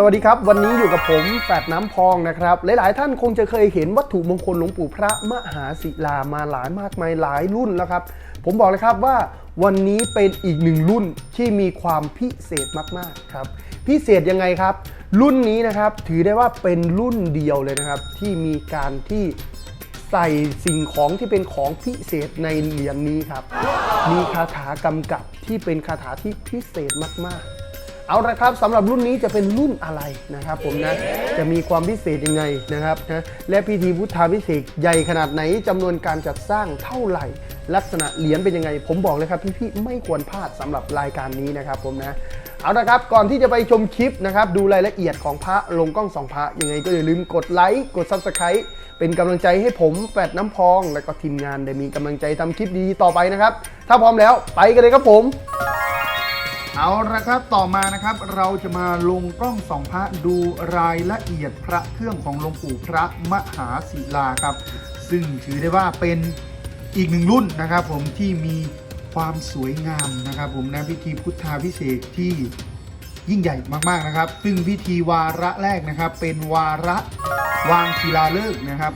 สวัสดีครับ วันนี้อยู่กับผมแฝดน้ำพองนะครับ หลายๆ ท่านคงจะเคยเห็นวัตถุมงคลหลวงปู่พระมหาศิลามาหลายมากมายหลายรุ่นแล้วครับ ผมบอกเลยครับว่าวันนี้เป็นอีกหนึ่งรุ่นที่มีความพิเศษมากๆครับ พิเศษยังไงครับ รุ่นนี้นะครับถือได้ว่าเป็นรุ่นเดียวเลยนะครับ ที่มีการที่ใส่สิ่งของที่เป็นของพิเศษในเหรียญนี้ครับ มีคาถากำกับที่เป็นคาถาที่พิเศษมากๆ เอาละครับสำหรับรุ่นนี้จะเป็นรุ่นอะไรนะครับผมนะจะมีความพิเศษยังไงนะครับนะและพิธีพุทธาพิเศษกใหญ่ขนาดไหนจำนวนการจัดสร้างเท่าไหร่ ลักษณะเหรียญเป็นยังไง ผมบอกเลยครับพี่ๆไม่ควรพลาดสำหรับรายการนี้นะครับผมนะเอาละครับก่อนที่จะไปชมคลิปนะครับดูรายละเอียดของพระลงกล้องสองพระยังไงก็อย่าลืมกดไลค์กด Subscribe เป็นกำลังใจให้ผมแฟดน้ำพอง และก็ทีมงานได้มีกำลังใจทำคลิปดีๆต่อไปนะครับถ้าพร้อมแล้วไปกันเลยครับผม เอาละครับต่อมานะครับเราจะมาลงกล้องสองพระดูรายละเอียดพระเครื่องของหลวงปู่พระมหาศิลาครับ ซึ่งถือได้ว่าเป็นอีกหนึ่งรุ่นนะครับ ผมที่มีความสวยงามนะครับ ผมนะพิธีพุทธาพิเศษที่ยิ่งใหญ่มากๆนะครับ ซึ่งพิธีวาระแรกนะครับ เป็นวาระวางศิลาฤกษ์นะครับ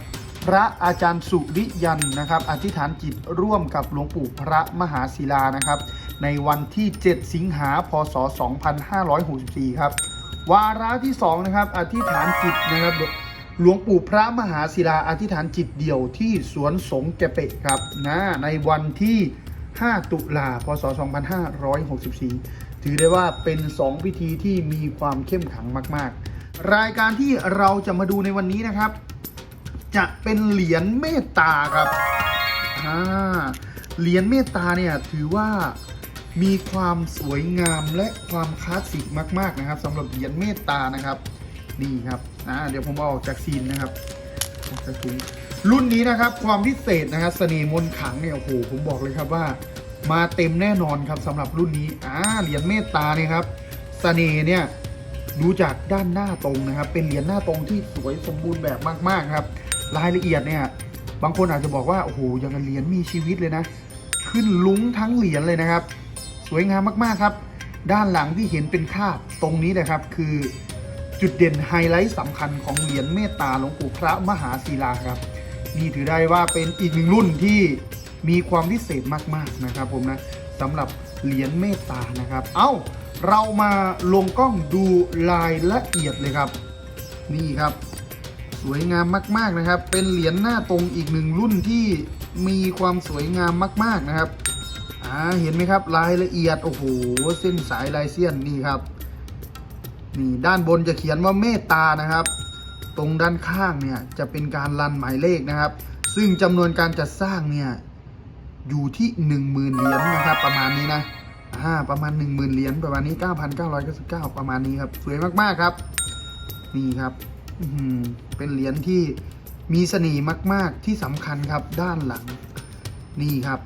พระอาจารย์สุริยันนะครับ อธิษฐานจิตร่วมกับหลวงปู่พระมหาศิลานะครับ ในวันที่ 7 สิงหาพศ 2564 ครับ วาระที่2นะครับอธิษฐานจิตนะครับหลวงปู่พระมหาศิลาอธิษฐานจิตเดี่ยวที่สวนสงแกเปะครับนะในวันที่ 5 ตุลาพศ 2564 ถือได้ว่าเป็น 2 พิธีที่มีความเข้มขังมาก ๆ รายการที่เราจะมาดูในวันนี้นะครับ จะเป็นเหรียญเมตตาครับเหรียญเมตตาเนี่ยถือว่า มีความสวยงามและความคลาสสิกมาก ๆนะครับสำหรับเหรียญเมตตานะครับ นี่ครับอ่าเดี๋ยวผมเอาออกจากซีนนะครับออกจากถุงรุ่นนี้นะครับ ความพิเศษนะครับเสน่ห์มนขังเนี่ยโอ้โหผมบอกเลยครับว่า มาเต็มแน่นอนครับสำหรับรุ่นนี้อ่าเหรียญเมตตาเนี่ยครับเสน่ห์เนี่ยดูจากด้านหน้าตรงนะครับ เป็นเหรียญหน้าตรงที่สวยสมบูรณ์แบบมากๆครับ รายละเอียดเนี่ยบางคนอาจจะบอกว่าโอ้โหอย่างเหรียญมีชีวิตเลยนะ ขึ้นลุ้งทั้งเหรียญเลยนะครับ สวยงามมากๆครับ ด้านหลังที่เห็นเป็นคาบตรงนี้นะครับคือจุดเด่นไฮไลท์สำคัญของเหรียญเมตตาหลวงปู่พระมหาศิลาครับนี่ถือได้ว่าเป็นอีกหนึ่งรุ่นที่มีความพิเศษมากๆนะครับ ผมนะสำหรับเหรียญเมตตานะครับ เอ้าเรามาลงกล้องดูรายละเอียดเลยครับ นี่ครับ สวยงามมากๆนะครับ เป็นเหรียญหน้าตรงอีกหนึ่งรุ่นที่มีความสวยงามมาก ๆนะครับ อ่าเห็นไหมครับรายละเอียดโอ้โหเส้นสายลายเสี้ยนนี่ครับนี่ด้านบนจะเขียนว่าเมตตานะครับ ตรงด้านข้างเนี่ยจะเป็นการรันหมายเลขนะครับ ซึ่งจำนวนการจัดสร้างเนี่ยอยู่ที่ 10,000เหรียญนะครับ ประมาณนี้นะอ่าประมาณ 10,000เหรียญประมาณนี้ 9,999 ประมาณนี้ครับสวยมากๆครับนี่ครับอืเป็นเหรียญที่มีเสน่ห์มาก ๆ ที่สำคัญครับด้านหลัง นี่ครับ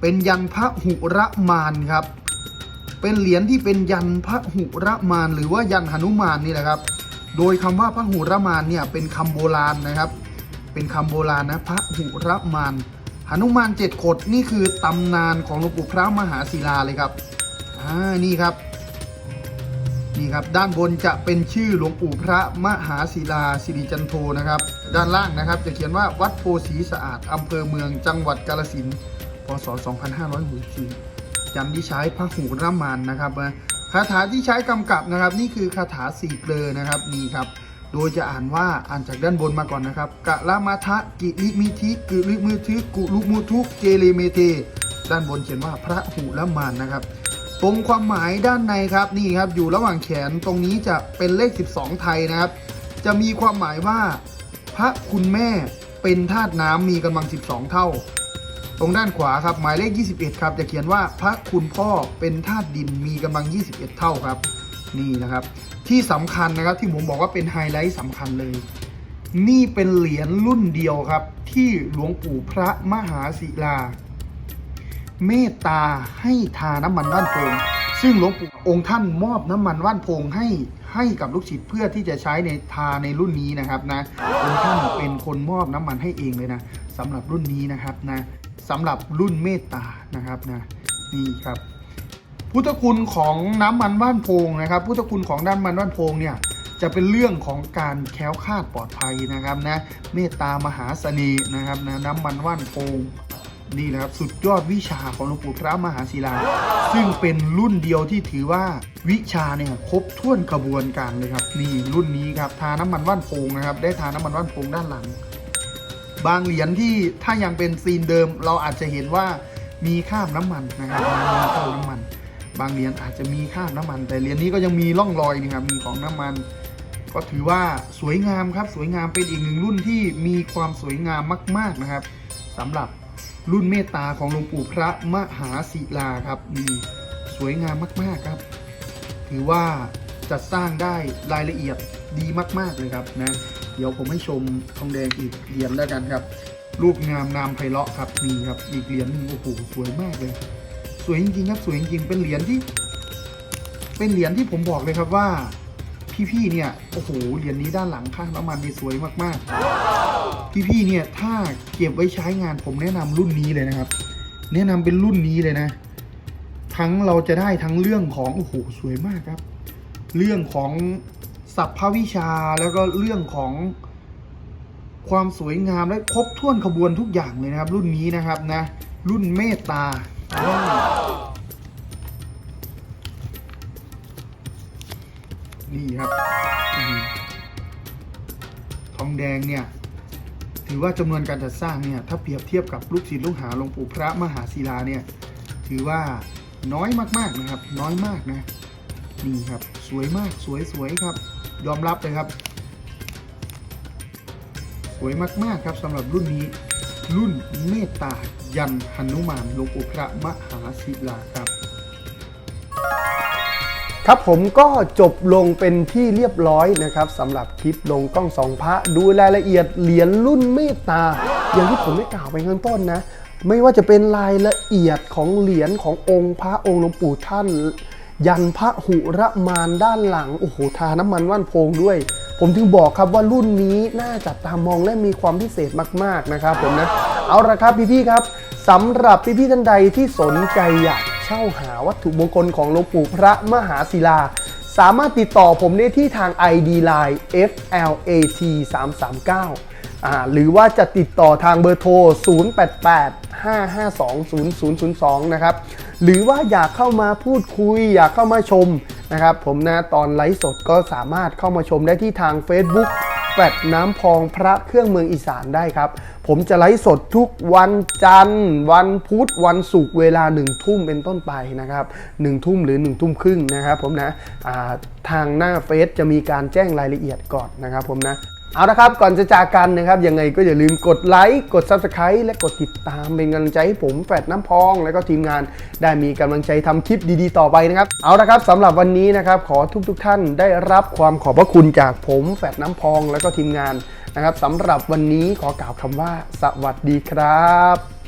เป็นยันพระหุระมานครับ เป็นเหรียญที่เป็นยันพระหุระมาน หรือว่ายันหนุมานนี่แหละครับ โดยคำว่าพระหุระมานเนี่ยเป็นคำโบราณนะครับ เป็นคำโบราณนะพระหุระมานหนุมานเจ็ดขดนี่คือตำนานของหลวงปู่พระมหาศิลาเลยครับอ่านี่ครับนี่ครับด้านบนจะเป็นชื่อหลวงปู่พระมหาศิลาสิริจันโทนะครับ ด้านล่างนะครับจะเขียนว่าวัดโพสีสะอาดอำเภอเมืองจังหวัดกาฬสินธุ์ ศ 2564ยันที่ใช้พระหูรามานนะครับคาถาที่ใช้กำกับนะครับ นี่คือคาถาสี่เกลอนะครับนี่ครับ โดยจะอ่านว่าอ่านจากด้านบนมาก่อนนะครับกะละมาทะกิริมิธิกุลิมือทิกุลุมุทุเกเลเมเทด้านบนเขียนว่าพระหูรามานนะครับตรงความหมายด้านในครับนี่ครับอยู่ระหว่างแขนตรงนี้จะเป็นเลข 12 ไทยนะครับ จะมีความหมายว่า พระคุณแม่เป็นธาตุน้ำมีกำลัง 12 เท่า ตรงด้านขวาครับหมายเลข 21 ครับจะเขียนว่าพระคุณพ่อเป็นธาตุดินมีกำลัง 21 เท่าครับ นี่นะครับ ที่สำคัญนะครับที่ผมบอกว่าเป็นไฮไลท์สำคัญเลย นี่เป็นเหรียญรุ่นเดียวครับ ที่หลวงปู่พระมหาศิลา เมตตาให้ทาน้ำมันว่านโพงซึ่งหลวงปู่องค์ท่านมอบน้ำมันว่านโพงให้ให้กับลูกศิษย์เพื่อที่จะใช้ในทาในรุ่นนี้นะครับนะองค์ท่านเป็นคนมอบน้ำมันให้เองเลยนะ สำหรับรุ่นนี้นะครับนะสำหรับรุ่นเมตตานะครับนะนี่ครับ พุทธคุณของน้ำมันว่านโพงนะครับ พุทธคุณของน้ำมันว่านโพงเนี่ยจะเป็นเรื่องของการแคล้วคลาดปลอดภัยนะครับนะเมตตามหาเสน่ห์นะครับนะน้ำมันว่านโพงนี่นะครับสุดยอดวิชาของหลวงปู่พระมหาศิลา ซึ่งเป็นรุ่นเดียวที่ถือว่าวิชาเนี่ยครบถ้วนกระบวนการเลยครับ นี่รุ่นนี้ครับทาน้ำมันว่านโพงนะครับ ได้ทาน้ำมันว่านโพงด้านหลัง บางเหรียญที่ถ้ายังเป็นซีนเดิม เราอาจจะเห็นว่ามีคราบน้ำมันนะครับมีคราบน้ำมัน บางเหรียญอาจจะมีคราบน้ำมัน แต่เหรียญนี้ก็ยังมีร่องรอยนะครับมีของน้ำมัน ก็ถือว่าสวยงามครับ สวยงามเป็นอีกหนึ่งรุ่นที่มีความสวยงามมาก ๆนะครับสำหรับรุ่นเมตตาของหลวงปู่พระมหาศิลาครับนี่สวยงามมากๆครับ ถือว่าจัดสร้างได้รายละเอียดดีมาก ๆเลยครับนะ ดี๋ยวผมให้ชมทองแดงอีกเหรียญแล้วกันครับ รูปงามนามไพเราะครับนี่ครับอีกเหรียญหนึ่งโอ้โหสวยมากเลย สวยจริงๆครับสวยจริงๆเป็นเหรียญที่ เป็นเหรียญที่ผมบอกเลยครับว่า พี่ๆเนี่ยโอ้โหเหรียญนี้ด้านหลังข้างน้ำมันนี่สวยมากๆ พี่ๆเนี่ยถ้าเก็บไว้ใช้งานผมแนะนำรุ่นนี้เลยนะครับ แนะนำเป็นรุ่นนี้เลยนะ ทั้งเราจะได้ทั้งเรื่องของโอ้โหสวยมากครับ เรื่องของ สัพพวิชาแล้วก็เรื่องของความสวยงามและครบถ้วนขบวนทุกอย่างเลยนะครับ รุ่นนี้นะครับนะ รุ่นเมตตาว้านี่ครับอทองแดงเนี่ยถือว่าจำนวนการจัดสร้างเนี่ยถ้าเปรียบเทียบกับลูกศิษย์ลูกหาหลวงปู่พระมหาศิลาเนี่ยถือว่าน้อยมากๆนะครับ น้อยมากนะ นี่ครับ สวยมากสวยสวยครับ ยอมรับเลยครับ สวยมากๆครับสำหรับรุ่นนี้ รุ่นเมตตายันหนุมานหลวงปู่พระมหาศิลาครับ ครับผมก็จบลงเป็นที่เรียบร้อยนะครับสำหรับคลิปลงกล้องสองพระดูรายละเอียดเหรียญรุ่นเมตตา อย่างที่ผมได้กล่าวไปข้างต้นนะ ไม่ว่าจะเป็นรายละเอียดของเหรียญขององค์พระองค์หลวงปู่ท่าน ยันพระหุระมานด้านหลัง โอ้โห ทาน้ำมันว่านโพงด้วย ผมถึงบอกครับว่ารุ่นนี้น่าจับตามองและมีความพิเศษมากๆนะครับผมนะ เอาละครับพี่ๆครับสำหรับพี่ๆท่านใดที่สนใจอยากเช่าหาวัตถุมงคลของหลวงปู่พระมหาศิลา สามารถติดต่อผมได้ที่ทาง ID Line FLAT 339อ่าหรือว่าจะติดต่อทางเบอร์โทร 0885520002 นะครับ หรือว่าอยากเข้ามาพูดคุย อยากเข้ามาชมนะครับ ผมนะตอนไลฟ์สดก็สามารถเข้ามาชมได้ที่ทาง Facebook แฟดน้ำพองพระเครื่องเมืองอีสานได้ครับ ผมจะไลฟ์สดทุกวันจันทร์ วันพุธวันศุกร์เวลาหนึ่งทุ่มเป็นต้นไปนะครับหนึ่งทุ่มหรือหนึ่งทุ่มครึ่งนะครับผมนะาทางหน้าเฟซจะมีการแจ้งรายละเอียดก่อนนะครับผมนะ เอาละครับก่อนจะจากกันนะครับยังไงก็อย่าลืมกดไลค์กด Subscribe และกดติดตามเป็นกำลังใจให้ผมแฟดน้ำพอง และก็ทีมงานได้มีกำลังใจทำคลิปดีๆ ต่อไปนะครับ เอาละครับสำหรับวันนี้นะครับขอทุกๆทท่านได้รับความขอบพระคุณจากผมแฟดน้ำพอง และก็ทีมงานนะครับสำหรับวันนี้ขอกล่าวคำว่า สวัสดีครับ